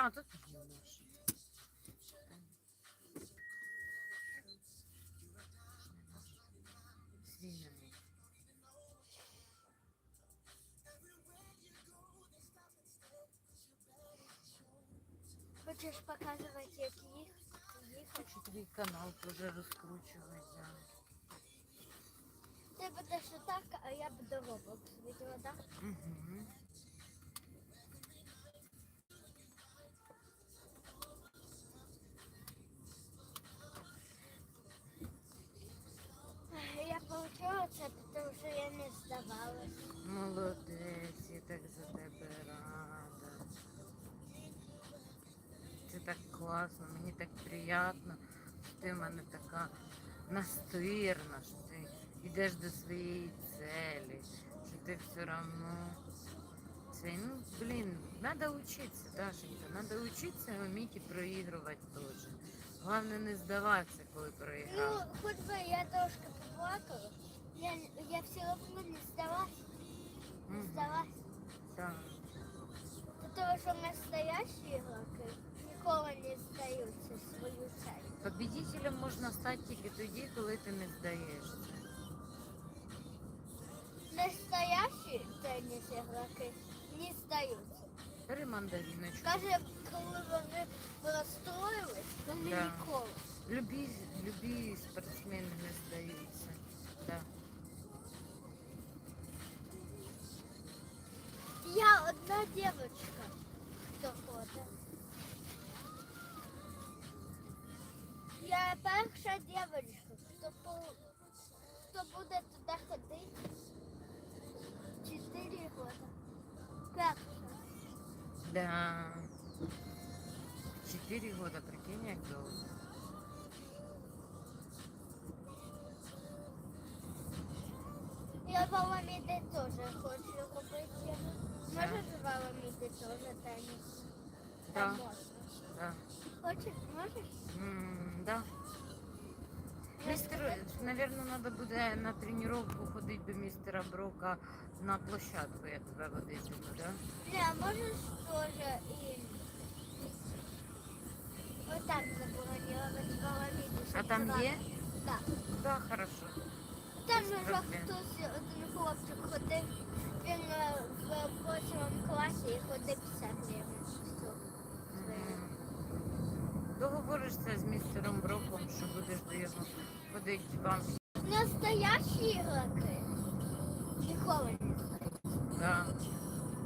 А, тут є наш. Свій не можу. Хочеш показувати, як їх їхати? Хочу твій канал теж розкручувати. Ти будеш отак, а я буду Roblox відео, так? Угу. Класно, мені так приємно, що ти в мене така настирна, що ти йдеш до своєї цілі, що ти все одно. Ну, блін, треба вчитися, Дашенька, треба вчитися вміти проігрувати теж. Головне не здаватися, коли Ну, хоч би я трошки поплакала, я, я все одно не здалась, не здалась. Так. Тому що настоящі ігроки ніколи не здаються свою цель. Победителем можна стати тільки тоді, коли ти не здаєшся. Настоящі теніс ігроки не здаються. Бери мандариночку. Каже, коли вони розстроїлись, вони Да. ніколи. Любі, любі спортсмени не здаються. Да. Я одна дівчинка, Я перша дівчинка, хто, по- хто буде туди ходити. Чотири роки. Перша. Да. Четыре года, прикинь, як довго. Я в Аламіди теж хочу робити. Можеш в Аламіди теж теніс? Да. Там можна. Да. Хочеш? Можеш? М, да. Містер, наверное, надо буде на тренировку ходити до містера Брока на площадку, я тебе водитиму, да? Не, можеш теж і отак заборонювати в Аламіді. А там є? Так. Да, хорошо. Там Без вже проблем. хтось, один хлопчик ходив, він е, в восьмому класі і ходив 50 гривень. штук. М. Договоришся з містером Броком, що будеш до його ходити вам. Настоящі ніколи не. Да.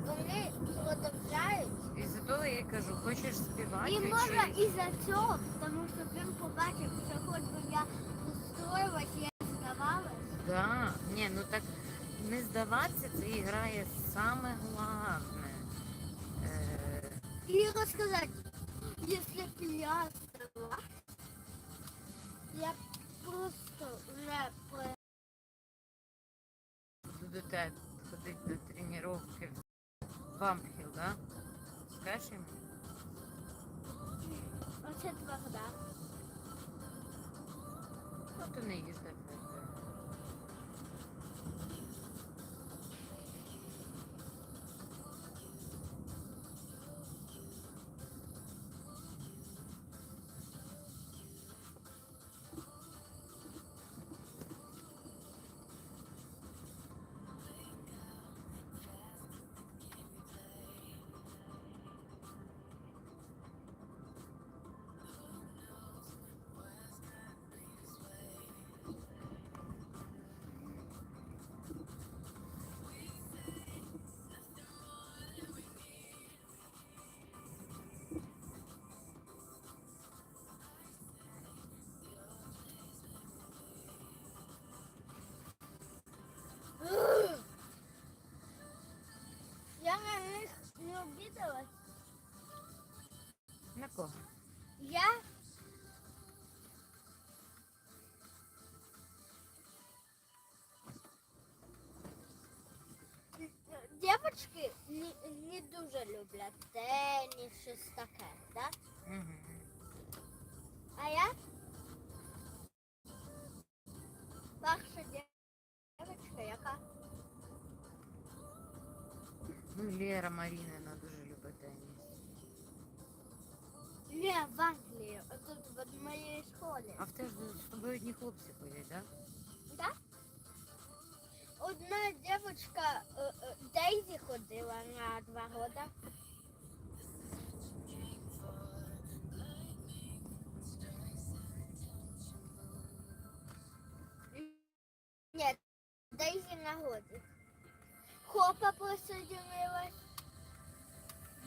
Вони продовжають. І за того я й кажу, хочеш співати, І може вчись. із-за цього, тому що він побачив, що хоч би я устроїлась, я здавалась. Да. Ні, ну так не здаватися, це і грає саме головне. Е, І розказати, якщо б я просто про- будете ходити до тренування в Ампхіл, да? Скажеш йому? оце тверда. Ну, то не їжджай. На кого? Я Девочки не, не дуже люблять теніс, щось таке, да? Угу. А я перша дівчинка, яка Ну, Лера Марінина Я в Англії, тут в моїй школі. А в тебе ж з тобою одні хлопці ходять, так? Да? Одна дівчинка е, е, Дейзі ходила на два роки. Ні, Дейзі на годі. Хопа присоединилась.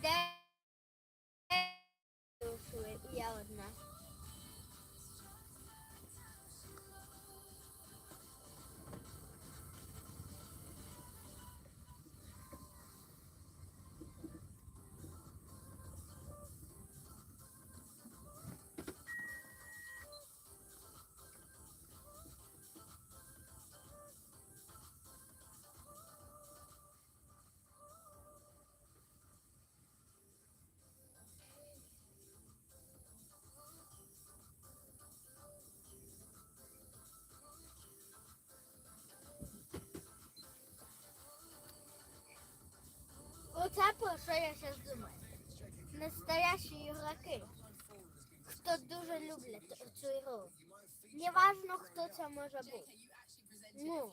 Дейзі я зараз думаю. Настоящі ігроки, хто дуже люблять цю ігру. Неважно, хто це може бути. Ну,